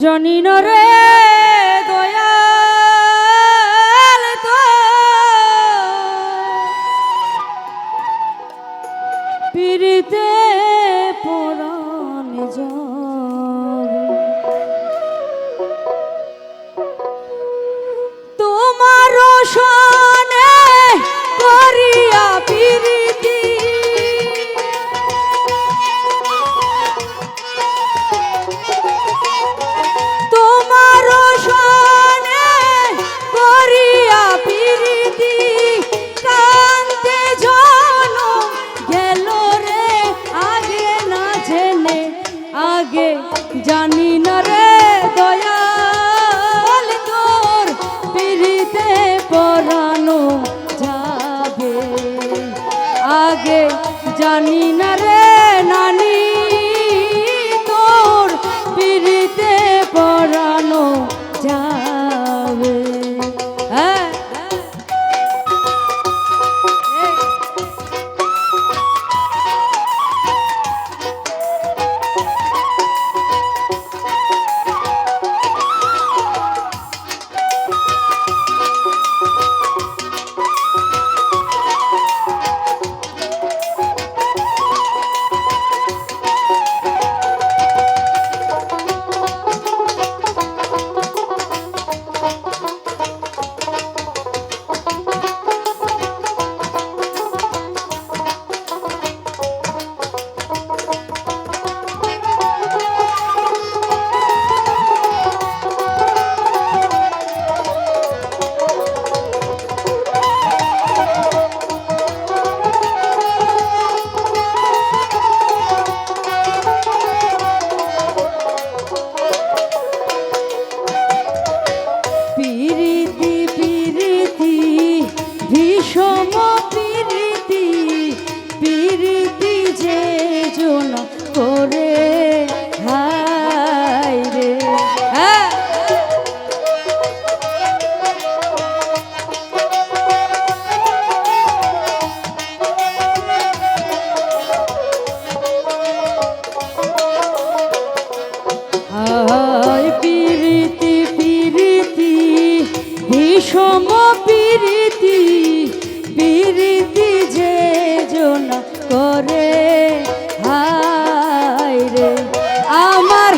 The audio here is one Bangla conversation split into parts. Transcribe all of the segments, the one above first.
জনিন রে লাগে জানি না রে দয়াল তোর পিড়িতে পরানো যাবে। আগে জানি না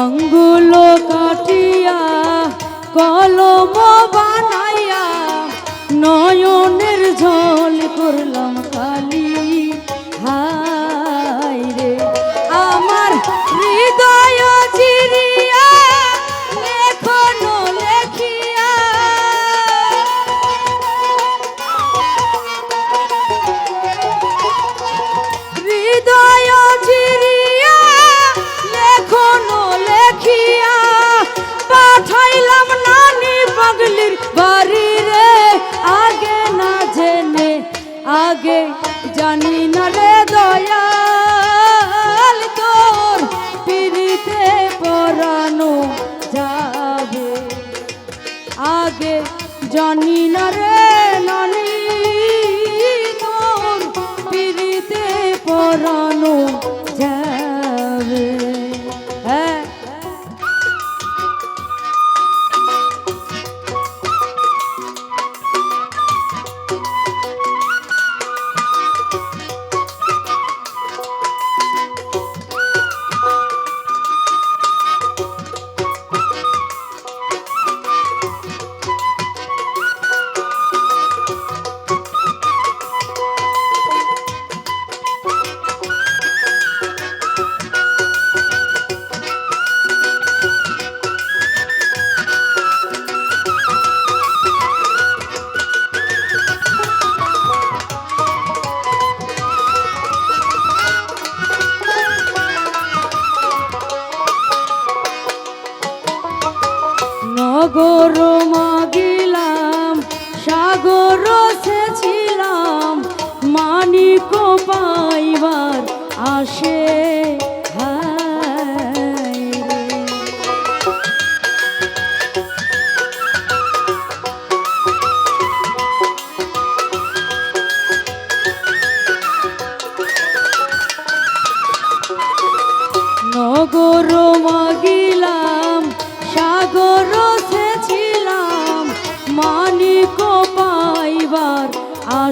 আঙ্গুল কাটিয়া কলম বানাইয়া নয়নের ঝোল করলাম। নরে দয়া।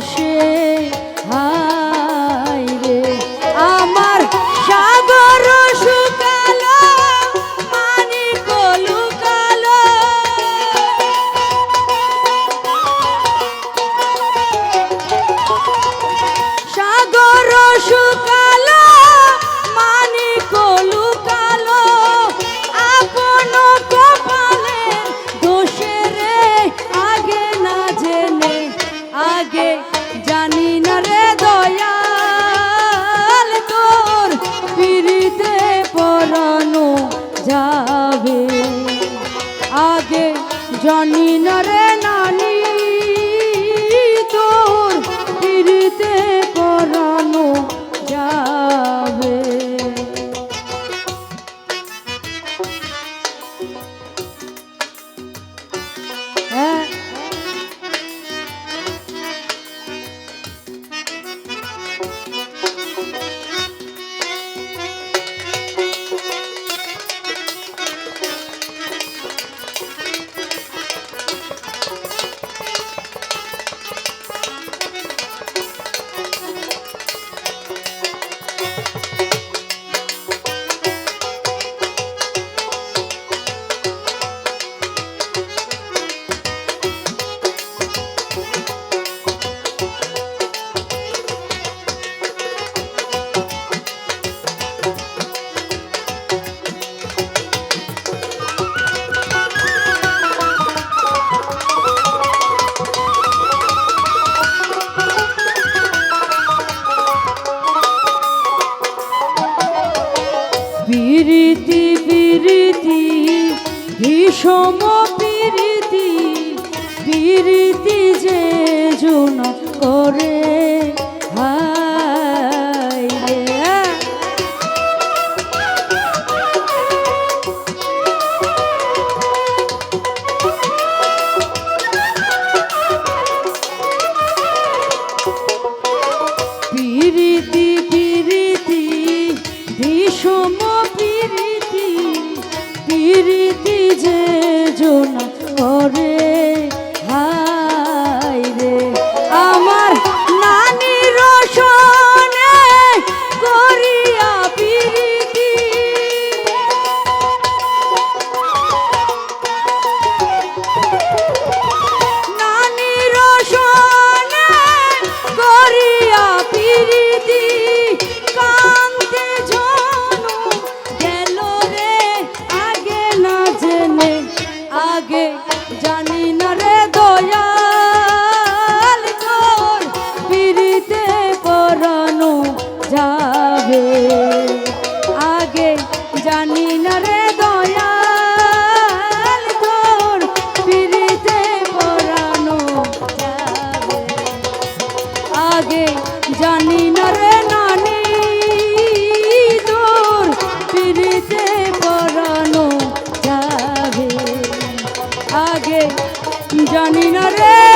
雪 আগে জনি নরে নানি। come on. প্রীতি যে জোনা করে caminaré.